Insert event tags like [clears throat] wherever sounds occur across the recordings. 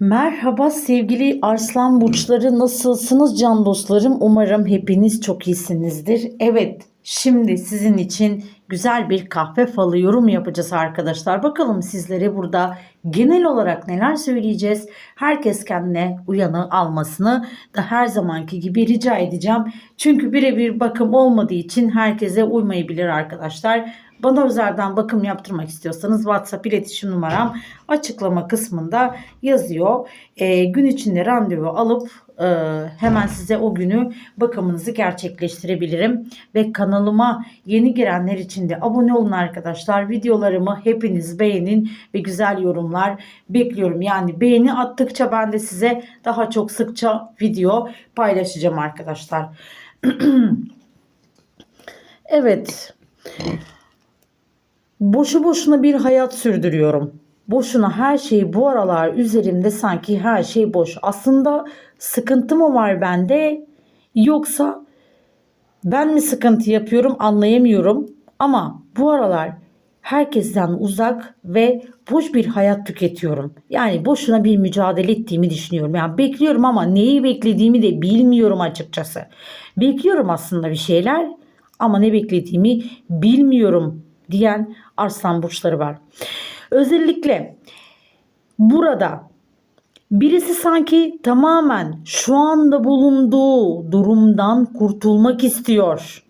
Merhaba sevgili Arslan Burçları nasılsınız can dostlarım? Umarım hepiniz çok iyisinizdir. Evet şimdi sizin için güzel bir kahve falı yorum yapacağız arkadaşlar. Bakalım sizlere burada genel olarak neler söyleyeceğiz? Herkes kendine uyanı almasını da her zamanki gibi rica edeceğim. Çünkü birebir bakım olmadığı için herkese uymayabilir arkadaşlar. Bana özelden bakım yaptırmak istiyorsanız WhatsApp iletişim numaram açıklama kısmında yazıyor. Ee, gün içinde randevu alıp e, hemen size o günü bakımınızı gerçekleştirebilirim. Ve kanalıma yeni girenler için de abone olun arkadaşlar. Videolarımı hepiniz beğenin ve güzel yorumlar bekliyorum. Yani beğeni attıkça ben de size daha çok sıkça video paylaşacağım arkadaşlar. [clears throat] evet. Boşu boşuna bir hayat sürdürüyorum. Boşuna her şey bu aralar üzerimde sanki her şey boş. Aslında sıkıntı mı var bende yoksa ben mi sıkıntı yapıyorum anlayamıyorum. Ama bu aralar herkesten uzak ve boş bir hayat tüketiyorum. Yani boşuna bir mücadele ettiğimi düşünüyorum. Yani bekliyorum ama neyi beklediğimi de bilmiyorum açıkçası. Bekliyorum aslında bir şeyler ama ne beklediğimi bilmiyorum diyen arslan burçları var. Özellikle burada birisi sanki tamamen şu anda bulunduğu durumdan kurtulmak istiyor.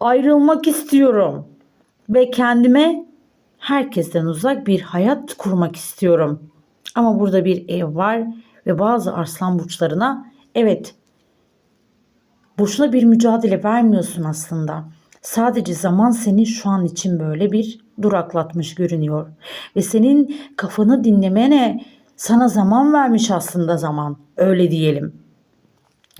Ayrılmak istiyorum ve kendime herkesten uzak bir hayat kurmak istiyorum. Ama burada bir ev var ve bazı arslan burçlarına evet boşuna bir mücadele vermiyorsun aslında. Sadece zaman seni şu an için böyle bir duraklatmış görünüyor. Ve senin kafanı dinlemene sana zaman vermiş aslında zaman. Öyle diyelim.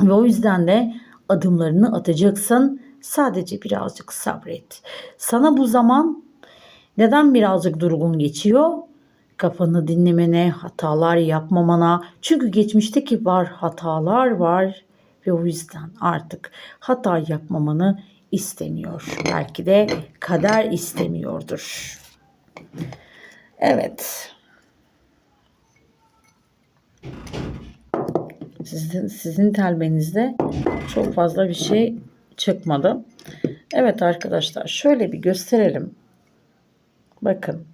Ve o yüzden de adımlarını atacaksın. Sadece birazcık sabret. Sana bu zaman neden birazcık durgun geçiyor? Kafanı dinlemene, hatalar yapmamana. Çünkü geçmişteki var hatalar var ve o yüzden artık hata yapmamanı istemiyor. Belki de kader istemiyordur. Evet. Sizin, sizin telbenizde çok fazla bir şey çıkmadı. Evet arkadaşlar şöyle bir gösterelim. Bakın.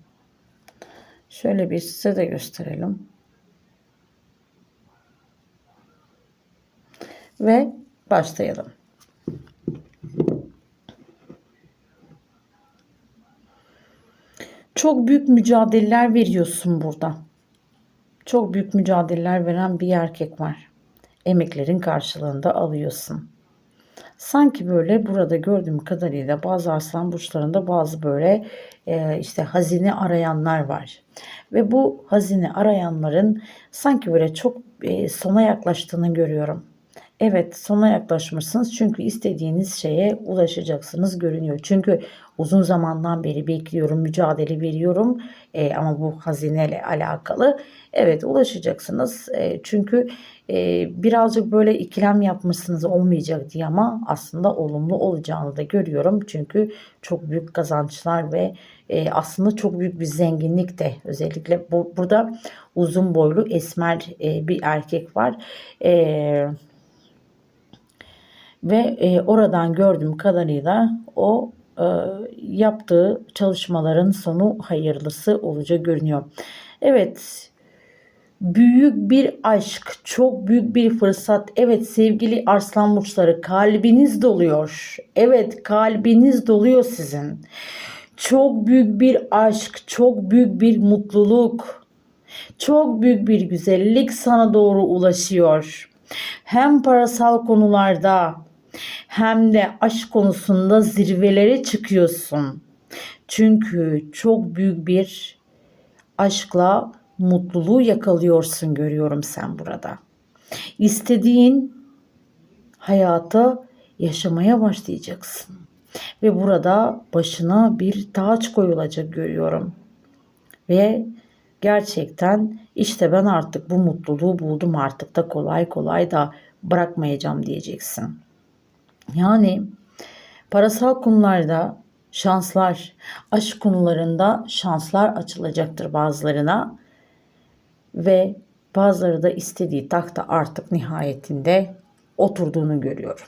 Şöyle bir size de gösterelim. Ve başlayalım. Çok büyük mücadeleler veriyorsun burada. Çok büyük mücadeleler veren bir erkek var. Emeklerin karşılığında alıyorsun. Sanki böyle burada gördüğüm kadarıyla bazı arslan burçlarında bazı böyle e, işte hazine arayanlar var. Ve bu hazine arayanların sanki böyle çok e, sona yaklaştığını görüyorum. Evet sona yaklaşmışsınız çünkü istediğiniz şeye ulaşacaksınız görünüyor. Çünkü uzun zamandan beri bekliyorum, mücadele veriyorum e, ama bu hazineyle alakalı. Evet ulaşacaksınız e, çünkü e, birazcık böyle ikilem yapmışsınız olmayacak diye ama aslında olumlu olacağını da görüyorum. Çünkü çok büyük kazançlar ve e, aslında çok büyük bir zenginlik de özellikle bu, burada uzun boylu esmer e, bir erkek var. Eee ve e, oradan gördüğüm kadarıyla o e, yaptığı çalışmaların sonu hayırlısı olacağı görünüyor. Evet büyük bir aşk, çok büyük bir fırsat. Evet sevgili arslan burçları kalbiniz doluyor. Evet kalbiniz doluyor sizin. Çok büyük bir aşk, çok büyük bir mutluluk, çok büyük bir güzellik sana doğru ulaşıyor. Hem parasal konularda hem de aşk konusunda zirvelere çıkıyorsun. Çünkü çok büyük bir aşkla mutluluğu yakalıyorsun görüyorum sen burada. İstediğin hayatı yaşamaya başlayacaksın. Ve burada başına bir taç koyulacak görüyorum. Ve gerçekten işte ben artık bu mutluluğu buldum artık da kolay kolay da bırakmayacağım diyeceksin. Yani parasal konularda şanslar, aşk konularında şanslar açılacaktır bazılarına ve Bazıları da istediği takta artık nihayetinde oturduğunu görüyorum.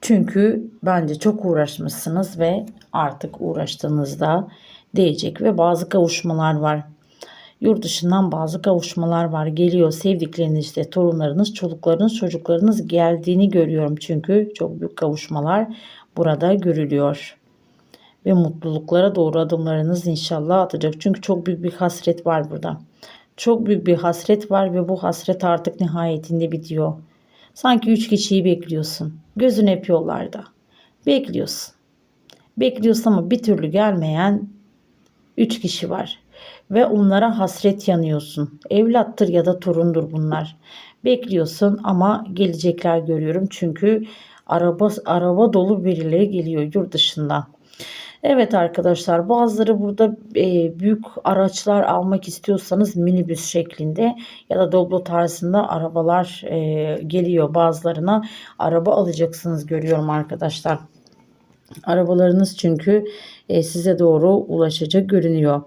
Çünkü bence çok uğraşmışsınız ve artık uğraştığınızda değecek ve bazı kavuşmalar var. Yurt dışından bazı kavuşmalar var. Geliyor sevdikleriniz işte torunlarınız, çocuklarınız, çocuklarınız geldiğini görüyorum. Çünkü çok büyük kavuşmalar burada görülüyor. Ve mutluluklara doğru adımlarınız inşallah atacak. Çünkü çok büyük bir hasret var burada. Çok büyük bir hasret var ve bu hasret artık nihayetinde bitiyor. Sanki üç kişiyi bekliyorsun. Gözün hep yollarda. Bekliyorsun. Bekliyorsun ama bir türlü gelmeyen üç kişi var. Ve onlara hasret yanıyorsun. Evlattır ya da torundur bunlar. Bekliyorsun ama gelecekler görüyorum. Çünkü araba araba dolu birileri geliyor yurt dışından. Evet arkadaşlar bazıları burada e, büyük araçlar almak istiyorsanız minibüs şeklinde ya da doblo tarzında arabalar e, geliyor bazılarına araba alacaksınız görüyorum arkadaşlar. Arabalarınız çünkü e, size doğru ulaşacak görünüyor.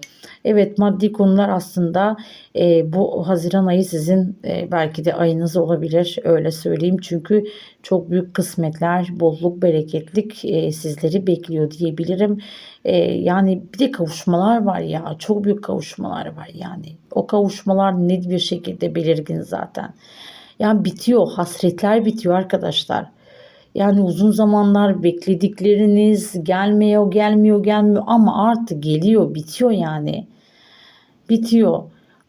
Evet maddi konular aslında e, bu Haziran ayı sizin e, belki de ayınız olabilir öyle söyleyeyim. Çünkü çok büyük kısmetler, bolluk, bereketlik sizleri bekliyor diyebilirim. Yani bir de kavuşmalar var ya çok büyük kavuşmalar var yani. O kavuşmalar net bir şekilde belirgin zaten. Yani bitiyor, hasretler bitiyor arkadaşlar. Yani uzun zamanlar bekledikleriniz gelmiyor, gelmiyor, gelmiyor ama artık geliyor, bitiyor yani. Bitiyor.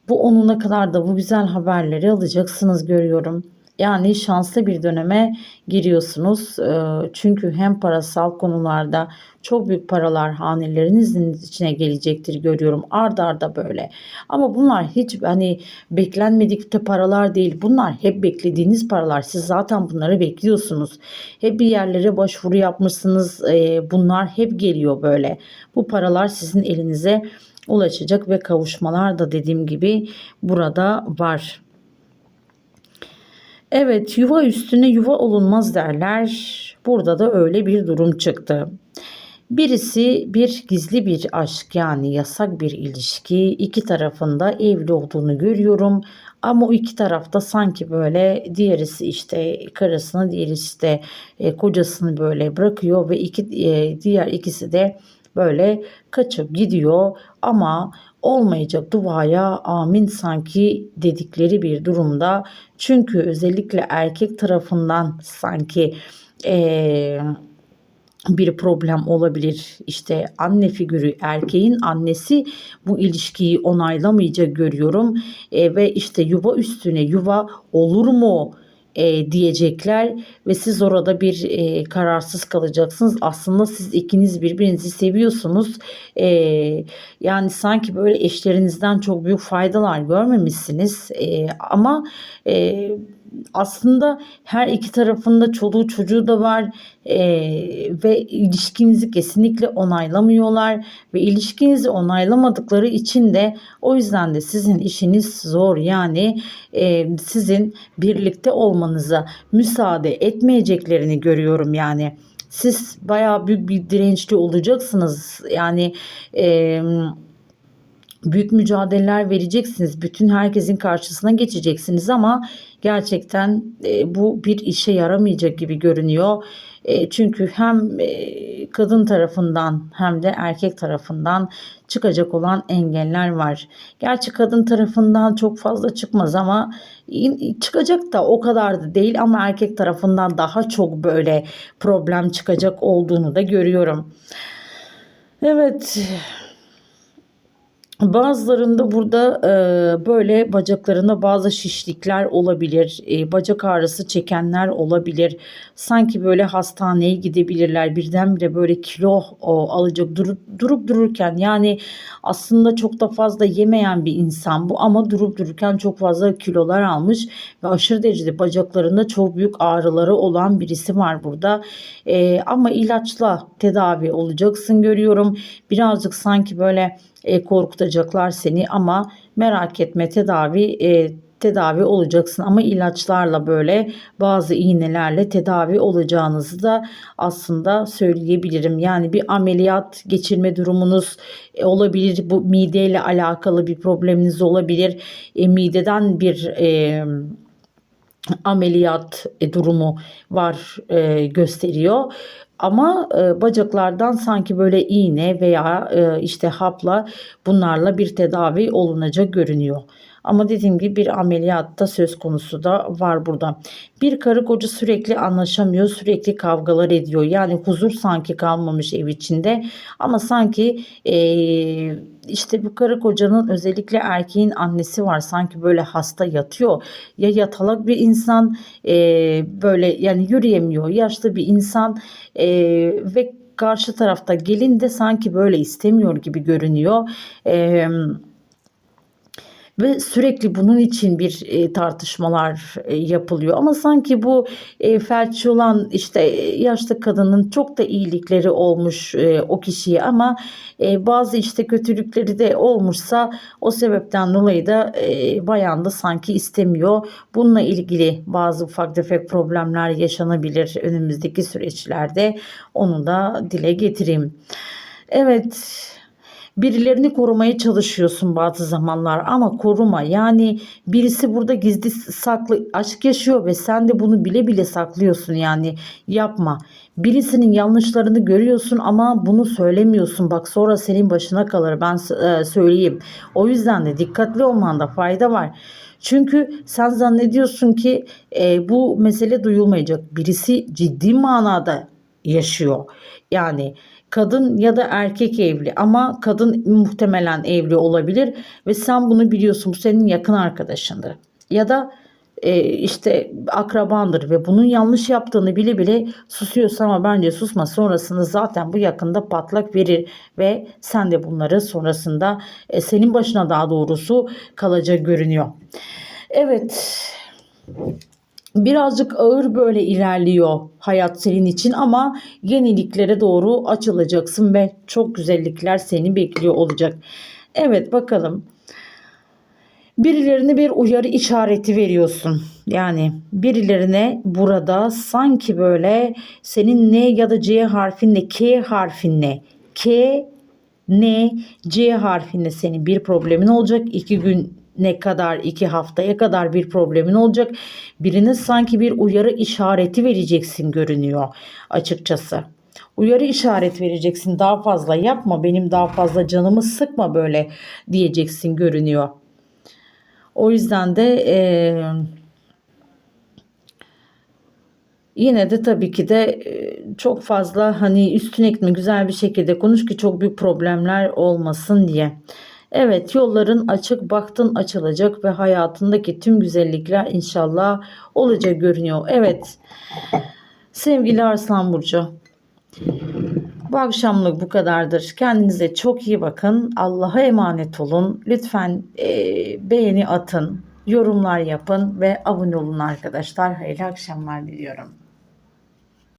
Bu onuna kadar da bu güzel haberleri alacaksınız görüyorum. Yani şanslı bir döneme giriyorsunuz. Ee, Çünkü hem parasal konularda çok büyük paralar hanelerinizin içine gelecektir görüyorum. Arda arda böyle. Ama bunlar hiç hani beklenmedik de paralar değil. Bunlar hep beklediğiniz paralar. Siz zaten bunları bekliyorsunuz. Hep bir yerlere başvuru yapmışsınız. Ee, Bunlar hep geliyor böyle. Bu paralar sizin elinize ulaşacak ve kavuşmalar da dediğim gibi burada var. Evet yuva üstüne yuva olunmaz derler. Burada da öyle bir durum çıktı. Birisi bir gizli bir aşk yani yasak bir ilişki iki tarafında evli olduğunu görüyorum. Ama o iki tarafta sanki böyle diğerisi işte karısını diğerisi de e, kocasını böyle bırakıyor ve iki e, diğer ikisi de böyle kaçıp gidiyor ama olmayacak duaya amin sanki dedikleri bir durumda. Çünkü özellikle erkek tarafından sanki eee bir problem olabilir. İşte anne figürü erkeğin annesi bu ilişkiyi onaylamayacak görüyorum. E, ve işte yuva üstüne yuva olur mu? E, diyecekler ve siz orada bir e, kararsız kalacaksınız. Aslında siz ikiniz birbirinizi seviyorsunuz. E, yani sanki böyle eşlerinizden çok büyük faydalar görmemişsiniz. E, ama e, aslında her iki tarafında çoluğu çocuğu da var e, ve ilişkinizi kesinlikle onaylamıyorlar ve ilişkinizi onaylamadıkları için de o yüzden de sizin işiniz zor. Yani e, sizin birlikte olmanıza müsaade etmeyeceklerini görüyorum yani. Siz bayağı büyük bir dirençli olacaksınız. Yani eee büyük mücadeleler vereceksiniz. Bütün herkesin karşısına geçeceksiniz ama gerçekten e, bu bir işe yaramayacak gibi görünüyor. E, çünkü hem e, kadın tarafından hem de erkek tarafından çıkacak olan engeller var. Gerçi kadın tarafından çok fazla çıkmaz ama çıkacak da o kadar da değil ama erkek tarafından daha çok böyle problem çıkacak olduğunu da görüyorum. Evet. Bazılarında burada e, böyle bacaklarında bazı şişlikler olabilir. E, bacak ağrısı çekenler olabilir. Sanki böyle hastaneye gidebilirler. Birdenbire böyle kilo o, alacak durup, durup dururken yani aslında çok da fazla yemeyen bir insan bu ama durup dururken çok fazla kilolar almış ve aşırı derecede bacaklarında çok büyük ağrıları olan birisi var burada. E, ama ilaçla tedavi olacaksın görüyorum. Birazcık sanki böyle e, korkutacaklar seni ama merak etme tedavi e, tedavi olacaksın ama ilaçlarla böyle bazı iğnelerle tedavi olacağınızı da aslında söyleyebilirim. Yani bir ameliyat geçirme durumunuz e, olabilir. Bu mideyle alakalı bir probleminiz olabilir. E, mideden bir e, ameliyat e, durumu var e, gösteriyor. Ama e, bacaklardan sanki böyle iğne veya e, işte hapla bunlarla bir tedavi olunacak görünüyor. Ama dediğim gibi bir ameliyatta söz konusu da var burada. Bir karı koca sürekli anlaşamıyor, sürekli kavgalar ediyor. Yani huzur sanki kalmamış ev içinde. Ama sanki eee, işte bu karı kocanın özellikle erkeğin annesi var. Sanki böyle hasta yatıyor. Ya yatalak bir insan eee, böyle yani yürüyemiyor. Yaşlı bir insan eee, ve karşı tarafta gelin de sanki böyle istemiyor gibi görünüyor. Eee ve sürekli bunun için bir e, tartışmalar e, yapılıyor. Ama sanki bu e, felçli olan işte e, yaşlı kadının çok da iyilikleri olmuş e, o kişiye ama e, bazı işte kötülükleri de olmuşsa o sebepten dolayı da e, bayan da sanki istemiyor. Bununla ilgili bazı ufak tefek problemler yaşanabilir önümüzdeki süreçlerde. Onu da dile getireyim. Evet birilerini korumaya çalışıyorsun bazı zamanlar ama koruma yani birisi burada gizli saklı aşk yaşıyor ve sen de bunu bile bile saklıyorsun yani yapma. Birisinin yanlışlarını görüyorsun ama bunu söylemiyorsun bak sonra senin başına kalır ben e, söyleyeyim. O yüzden de dikkatli olmanda fayda var. Çünkü sen zannediyorsun ki e, bu mesele duyulmayacak. Birisi ciddi manada yaşıyor. Yani kadın ya da erkek evli ama kadın muhtemelen evli olabilir ve sen bunu biliyorsun bu senin yakın arkadaşındır. Ya da e, işte akrabandır ve bunun yanlış yaptığını bile bile susuyorsun ama bence susma sonrasında zaten bu yakında patlak verir ve sen de bunları sonrasında e, senin başına daha doğrusu kalacak görünüyor. Evet birazcık ağır böyle ilerliyor hayat senin için ama yeniliklere doğru açılacaksın ve çok güzellikler seni bekliyor olacak. Evet bakalım. Birilerine bir uyarı işareti veriyorsun. Yani birilerine burada sanki böyle senin N ya da C harfinle K harfinle K N C harfinle senin bir problemin olacak. iki gün ne kadar iki haftaya kadar bir problemin olacak. Birine sanki bir uyarı işareti vereceksin görünüyor açıkçası. Uyarı işaret vereceksin daha fazla yapma benim daha fazla canımı sıkma böyle diyeceksin görünüyor. O yüzden de e, yine de tabii ki de e, çok fazla hani üstüne gitme güzel bir şekilde konuş ki çok büyük problemler olmasın diye. Evet yolların açık baktın açılacak ve hayatındaki tüm güzellikler inşallah olacak görünüyor. Evet sevgili Arslan Burcu bu akşamlık bu kadardır. Kendinize çok iyi bakın. Allah'a emanet olun. Lütfen e, beğeni atın, yorumlar yapın ve abone olun arkadaşlar. Hayırlı akşamlar diliyorum.